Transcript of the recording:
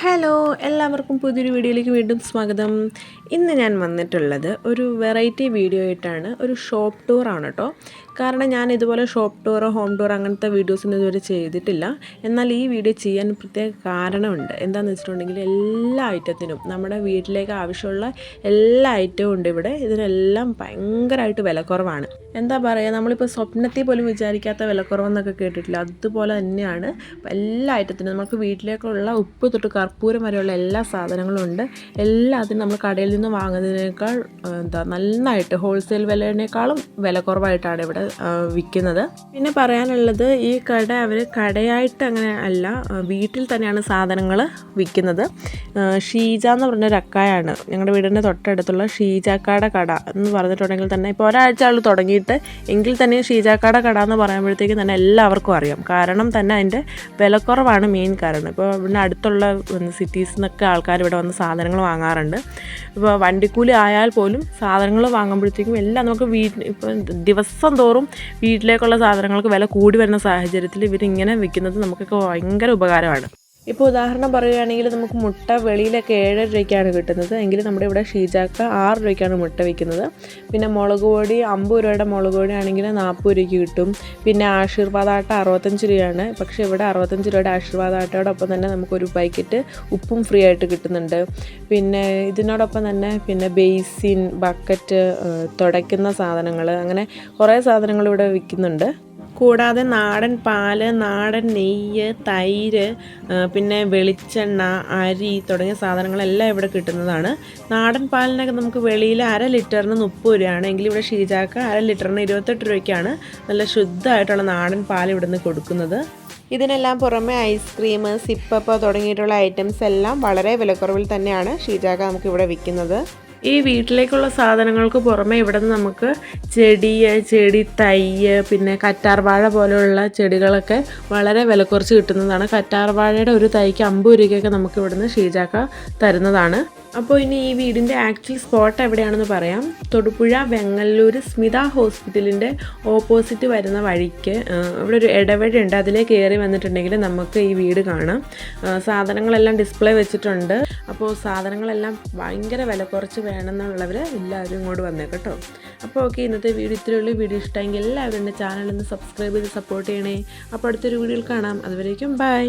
Hello എല്ലാവർക്കും പുതിയൊരു വീഡിയോയിലേക്ക് വീണ്ടും സ്വാഗതം. ഇന്ന് ഞാൻ വന്നിട്ടുള്ളത് ഒരു വെറൈറ്റി വീഡിയോ ആയിട്ടാണ്. ഒരു ഷോപ്പ് ടൂറാണ് കേട്ടോ. കാരണം ഞാൻ ഇതുപോലെ ഷോപ്പ് ടൂർ ഹോം ടൂർ അങ്ങനത്തെ വീഡിയോസൊന്നും ഇതുവരെ ചെയ്തിട്ടില്ല. എന്നാൽ ഈ വീഡിയോ ചെയ്യാൻ പ്രത്യേക കാരണമുണ്ട്. എന്താണെന്ന് വെച്ചിട്ടുണ്ടെങ്കിൽ എല്ലാ ഐറ്റത്തിനും നമ്മുടെ വീട്ടിലേക്ക് ആവശ്യമുള്ള എല്ലാ ഐറ്റവും ഉണ്ട് ഇവിടെ. ഇതിനെല്ലാം ഭയങ്കരമായിട്ട് വിലക്കുറവാണ്. എന്താ പറയുക നമ്മളിപ്പോൾ സ്വപ്നത്തിൽ പോലും വിചാരിക്കാത്ത വിലക്കുറവെന്നൊക്കെ കേട്ടിട്ടില്ല. അതുപോലെ തന്നെയാണ് എല്ലാ ഐറ്റത്തിനും. നമുക്ക് വീട്ടിലേക്കുള്ള ഉപ്പ് തൊട്ട് കർപ്പൂരം വരെയുള്ള എല്ലാ സാധനങ്ങളും ഉണ്ട്. എല്ലാത്തിനും നമ്മൾ കടയിൽ നിന്ന് വാങ്ങുന്നതിനേക്കാൾ എന്താ നന്നായിട്ട് ഹോൾസെയിൽ വിലയേക്കാളും വില കുറവായിട്ടാണ് ഇവിടെ വിൽക്കുന്നത്. പിന്നെ പറയാനുള്ളത് ഈ കട അവർ കടയായിട്ട് അങ്ങനെ അല്ല വീട്ടിൽ തന്നെയാണ് സാധനങ്ങൾ വിൽക്കുന്നത്. ഷീജ എന്ന് പറഞ്ഞൊരു അക്കായാണ്. ഞങ്ങളുടെ വീടിന്റെ തൊട്ടടുത്തുള്ള ഷീജാക്കാട കട എന്ന് പറഞ്ഞിട്ടുണ്ടെങ്കിൽ തന്നെ ഇപ്പോൾ ഒരാഴ്ച ആൾ തുടങ്ങിയിട്ട്. എങ്കിൽ തന്നെ ഷീജാക്കാട കട എന്ന് പറയുമ്പോഴത്തേക്കും തന്നെ എല്ലാവർക്കും അറിയാം. കാരണം തന്നെ അതിന്റെ വിലക്കുറവാണ് മെയിൻ കാരണം. ഇപ്പോൾ ഇവിടെ അടുത്തുള്ള സിറ്റീസിൽ നിന്നൊക്കെ ആൾക്കാർ ഇവിടെ വന്ന് സാധനങ്ങൾ വാങ്ങാറുണ്ട്. ഇപ്പോൾ വണ്ടിക്കൂലി ആയാൽ പോലും സാധനങ്ങൾ വാങ്ങുമ്പോഴത്തേക്കും എല്ലാം നമുക്ക് വീട്ടിൽ ഇപ്പോൾ ദിവസം തോറും വീട്ടിലേക്കുള്ള സാധനങ്ങൾക്ക് വില കൂടി വരുന്ന സാഹചര്യത്തിൽ ഇവരിങ്ങനെ വിൽക്കുന്നത് നമുക്കൊക്കെ ഭയങ്കര ഉപകാരമാണ്. ഇപ്പോൾ ഉദാഹരണം പറയുകയാണെങ്കിൽ നമുക്ക് മുട്ട വെളിയിലൊക്കെ ഏഴ് രൂപയ്ക്കാണ് കിട്ടുന്നത്. എങ്കിൽ നമ്മുടെ ഇവിടെ ഷീജാക്ക ആറ് രൂപയ്ക്കാണ് മുട്ട വിൽക്കുന്നത്. പിന്നെ മുളക് പൊടി അമ്പത് രൂപയുടെ മുളക് പൊടി ആണെങ്കിൽ നാൽപ്പത് രൂപയ്ക്ക് കിട്ടും. പിന്നെ ആശീർവാദ ആട്ട അറുപത്തഞ്ച് രൂപയാണ്. പക്ഷേ ഇവിടെ അറുപത്തഞ്ച് രൂപയുടെ ആശീർവാദ ആട്ടയോടൊപ്പം തന്നെ നമുക്കൊരു പാക്കറ്റ് ഉപ്പും ഫ്രീ ആയിട്ട് കിട്ടുന്നുണ്ട്. പിന്നെ ഇതിനോടൊപ്പം തന്നെ പിന്നെ ബേസിൻ ബക്കറ്റ് തുടയ്ക്കുന്ന സാധനങ്ങൾ അങ്ങനെ കുറേ സാധനങ്ങൾ ഇവിടെ വിൽക്കുന്നുണ്ട്. കൂടാതെ നാടൻ പാൽ നാടൻ നെയ്യ് തൈര് പിന്നെ വെളിച്ചെണ്ണ അരി തുടങ്ങിയ സാധനങ്ങളെല്ലാം ഇവിടെ കിട്ടുന്നതാണ്. നാടൻ പാലിനൊക്കെ നമുക്ക് വെളിയിൽ അര ലിറ്ററിന് മുപ്പത് രൂപയാണ്. എങ്കിൽ ഇവിടെ ഷീജാക്ക അര ലിറ്ററിന് ഇരുപത്തെട്ട് രൂപയ്ക്കാണ് നല്ല ശുദ്ധമായിട്ടുള്ള നാടൻ പാൽ ഇവിടുന്ന് കൊടുക്കുന്നത്. ഇതിനെല്ലാം പുറമെ ഐസ്ക്രീം സിപ്പപ്പ് തുടങ്ങിയിട്ടുള്ള ഐറ്റംസ് എല്ലാം വളരെ വിലക്കുറവിൽ തന്നെയാണ് ഷീജാക്ക നമുക്ക് ഇവിടെ വിൽക്കുന്നത്. ഈ വീട്ടിലേക്കുള്ള സാധനങ്ങൾക്ക് പുറമെ ഇവിടെ നിന്ന് നമുക്ക് ചെടി ചെടി തൈ പിന്നെ കറ്റാർവാഴ പോലെയുള്ള ചെടികളൊക്കെ വളരെ വില കുറച്ച് കിട്ടുന്നതാണ്. കറ്റാർവാഴയുടെ ഒരു തൈക്ക് അമ്പത് രൂപയ്ക്കൊക്കെ നമുക്ക് ഇവിടുന്ന് ഷീജാക്ക തരുന്നതാണ്. അപ്പോൾ ഇനി ഈ വീടിന്റെ ആക്ച്വൽ സ്പോട്ട് എവിടെയാണെന്ന് പറയാം. തൊടുപുഴ വെങ്ങല്ലൂർ സ്മിത ഹോസ്പിറ്റലിന്റെ ഓപ്പോസിറ്റ് വരുന്ന വഴിക്ക്. അവിടെ ഒരു ഇടവഴിയുണ്ട്. അതിലേക്ക് കയറി വന്നിട്ടുണ്ടെങ്കിൽ നമുക്ക് ഈ വീട് കാണാം. സാധനങ്ങളെല്ലാം ഡിസ്പ്ലേ വെച്ചിട്ടുണ്ട്. അപ്പോൾ സാധനങ്ങളെല്ലാം ഭയങ്കര വില കുറച്ച് വേണമെന്നുള്ളവർ എല്ലാവരും ഇങ്ങോട്ട് വന്നേ കേട്ടോ. അപ്പോൾ ഓക്കെ ഇന്നത്തെ വീഡിയോ ഇത്രയുള്ളൂ വീഡിയോ ഇഷ്ടമെങ്കിൽ എല്ലാവരും എന്റെ ചാനൽ ഒന്ന് സബ്സ്ക്രൈബ് ചെയ്ത് സപ്പോർട്ട് ചെയ്യണേ. അപ്പോൾ അടുത്തൊരു വീഡിയോയിൽ കാണാം. അതുവരേക്കും ബൈ